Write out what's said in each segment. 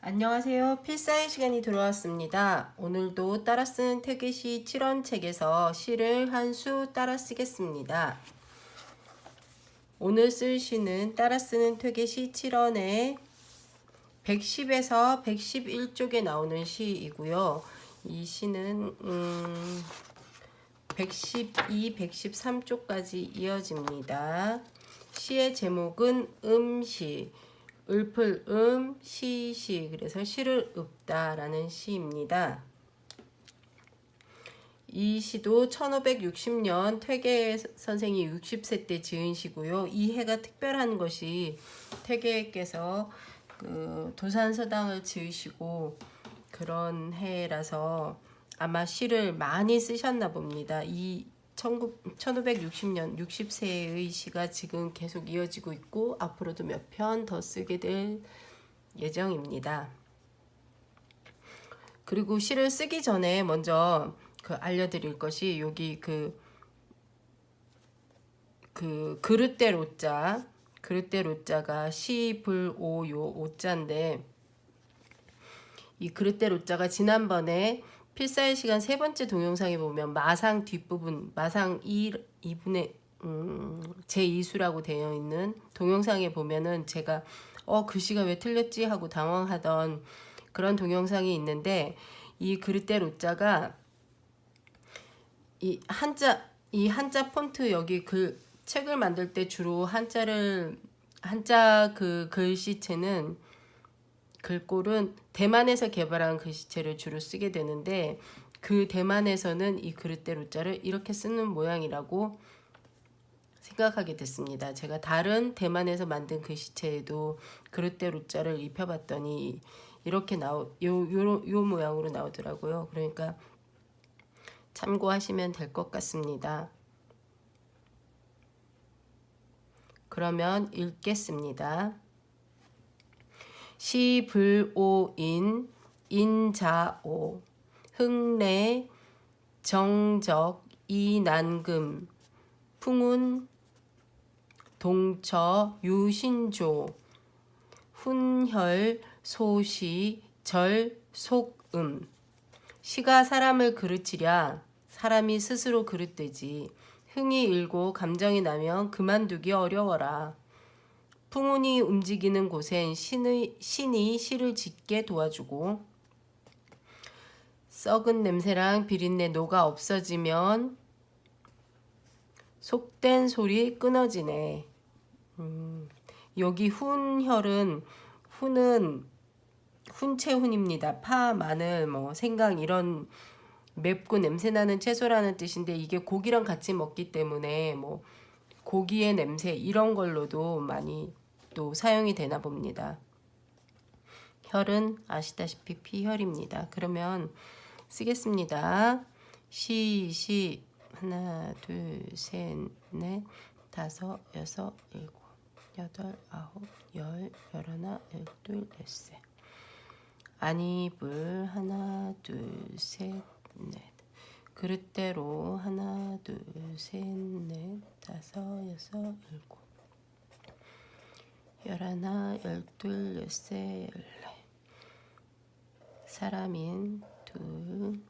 안녕하세요. 필사의 시간이 들어왔습니다. 오늘도 따라 쓴 태계시 7원 책에서 시를 한 수 따라 쓰겠습니다. 오늘 쓸 시는 따라 쓰는 퇴계시 7원에 110에서 111쪽에 나오는 시이고요. 이 시는 음, 112, 113쪽까지 이어집니다. 시의 제목은 음시. 읊을 음, 시 시. 그래서 시를 읊다라는 시입니다. 이 시도 1560년 퇴계 선생이 60세 때 지은 시고요. 이 해가 특별한 것이 퇴계께서 그 도산서당을 지으시고 그런 해라서 아마 시를 많이 쓰셨나 봅니다. 이 1560년 60세의 시가 지금 계속 이어지고 있고 앞으로도 몇 편 더 쓰게 될 예정입니다. 그리고 시를 쓰기 전에 먼저 그 알려드릴 것이 여기 그, 그 그릇대 로자 그릇대 로자가 시불오요 오자인데 이 그릇대 로자가 지난번에 필사의 시간 세 번째 동영상에 보면 마상 뒷부분 마상 2, 2분의 음, 제 2수라고 되어 있는 동영상에 보면은 제가 어 글씨가 왜 틀렸지? 하고 당황하던 그런 동영상이 있는데 이 그릇대 로자가 이 한자 이 한자 폰트 여기 글 책을 만들 때 주로 한자를 한자 그 글씨체는 글꼴은 대만에서 개발한 글씨체를 주로 쓰게 되는데 그 대만에서는 이 그릇대 로자를 이렇게 쓰는 모양이라고 생각하게 됐습니다. 제가 다른 대만에서 만든 글씨체에도 그릇대 로자를 입혀봤더니 이렇게 나오 요, 요, 요 모양으로 나오더라고요. 그러니까 참고하시면 될 것 같습니다. 그러면 읽겠습니다. 시불오인 인자오 흥내 정적 이난금 풍운 동처 유신조 훈혈 소시 절 속음. 시가 사람을 그르치랴 사람이 스스로 그릇되지. 흥이 일고 감정이 나면 그만두기 어려워라 풍운이 움직이는 곳엔 신의, 신이 시를 짓게 도와주고 썩은 냄새랑 비린내 노가 없어지면 속된 소리 끊어지네. 음, 여기 훈혈은 훈은 훈채훈입니다. 파, 마늘, 뭐 생강 이런 맵고 냄새 나는 채소라는 뜻인데 이게 고기랑 같이 먹기 때문에 뭐 고기의 냄새 이런 걸로도 많이 또 사용이 되나 봅니다. 혈은 아시다시피 피혈입니다. 그러면 쓰겠습니다. 시, 시, 하나, 둘, 셋, 넷, 다섯, 여섯, 일곱, 여덟, 아홉, 열, 열하나, 열둘, 열셋. 안입을 하나, 둘, 셋, 넷. 그릇대로 하나, 둘, 셋, 넷, 다섯, 여섯, 일곱. 열하나, 열둘, 열세, 열네. 사람인 둘,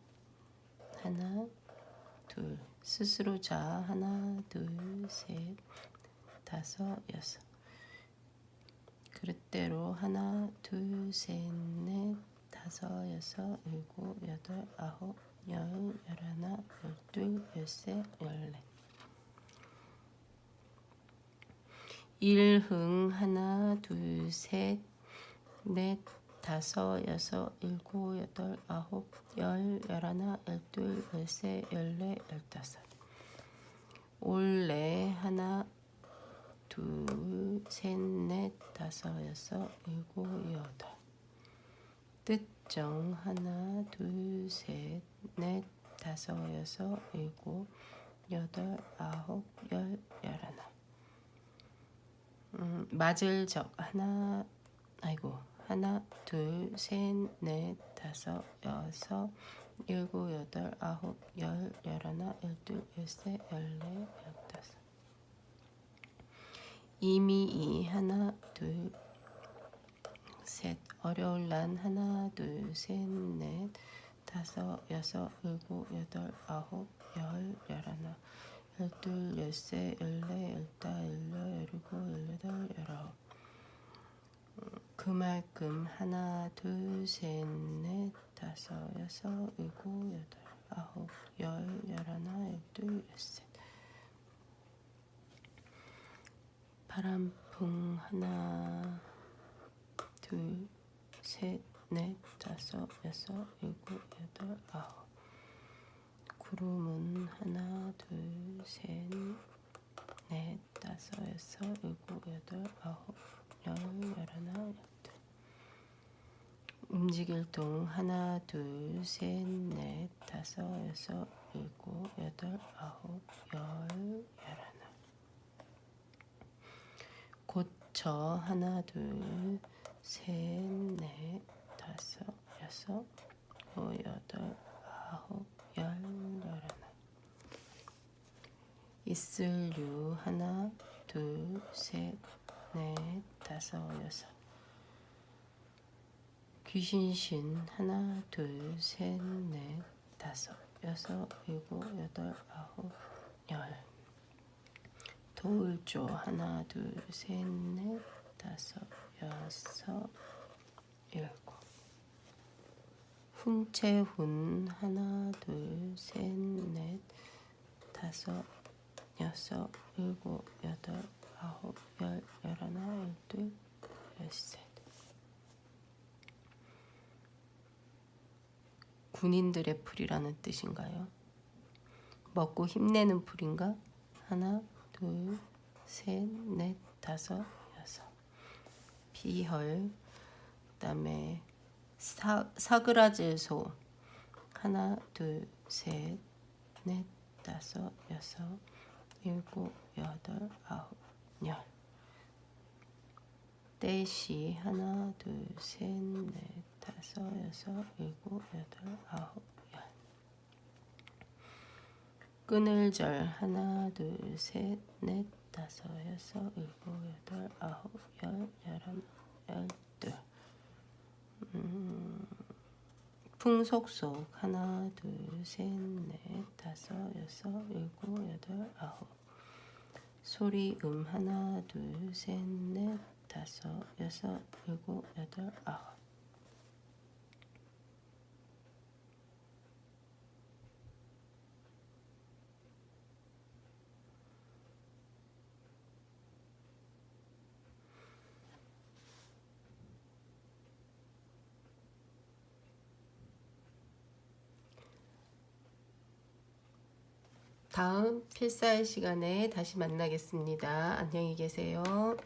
하나, 둘. 스스로 자 하나, 둘, 셋, 다섯, 여섯. 그릇대로 하나, 둘, 셋, 넷, 다섯, 여섯, 일곱, 여덟, 아홉, 열, 열하나, 열둘, 열세, 열네. 일흥 하나 둘 셋 넷 다섯 여섯 일곱 여덟 아홉 열 열하나 열둘 열세 열네 열다섯. 올레 하나 둘셋넷 다섯 여섯 일곱 여덟. 뜻정 하나 둘 셋 넷 다섯 여섯 일곱 여덟 아홉 열 열하나 음, 맞을 적 하나 아이고 하나 둘 셋 넷 다섯 여섯 일곱 여덟 아홉 열 열하나 열둘 열세 열네 열다섯. 이미 이 하나 둘 셋 어려울 난 하나 둘 셋 넷 다섯 여섯 일곱 여덟 아홉 열 열하나 열둘 열세 열네 열다 열여 열일곱 열여덟 그말끔 하나 둘셋넷 다섯 여섯 일곱 여덟 아홉 열 열하나 열둘 열셋. 바람풍 하나 둘셋넷 다섯 여섯 일곱 여덟 아홉. 구름은 하나 둘셋넷 다섯 여섯 일곱 여덟 아홉 열 열하나 열둘 움직일 동 하나 둘 셋 넷 다섯 여섯 일곱 여덟 아홉 열 열하나. 고쳐 하나 둘 셋 넷 다섯 여섯 오 여덟 아홉 열 열하나. 있을류 하나 둘 셋 넷 다섯 여섯 귀신신. 하나 둘 셋 넷 다섯 여섯 일곱 여덟 아홉 열. 도울조. 하나 둘 셋 넷 다섯 여섯 일곱. 훈채훈. 하나 둘 셋 넷 다섯 여섯 일곱 여덟 아홉 열 열하나 열둘 열셋 군인들의 풀이라는 뜻인가요? 먹고 힘내는 풀인가? 하나, 둘, 셋, 넷, 다섯, 여섯. 비혈. 그다음에 사 사그라질 소. 하나, 둘, 셋, 넷, 다섯, 여섯, 일곱, 여덟, 아홉, 열. 떼시 하나, 둘, 셋, 넷, 다섯, 여섯, 일곱, 여덟, 아홉, 열. 끈을절 하나, 둘, 셋, 넷, 다섯, 여섯, 일곱, 여덟, 아홉, 열, 열하나, 열둘. 음, 풍속속 하나, 둘, 셋, 넷, 다섯, 여섯, 일곱, 여덟, 아홉. 소리 음 하나, 둘, 셋, 넷, 다섯, 여섯, 일곱, 여덟, 아홉. 다음 필사의 시간에 다시 만나겠습니다. 안녕히 계세요.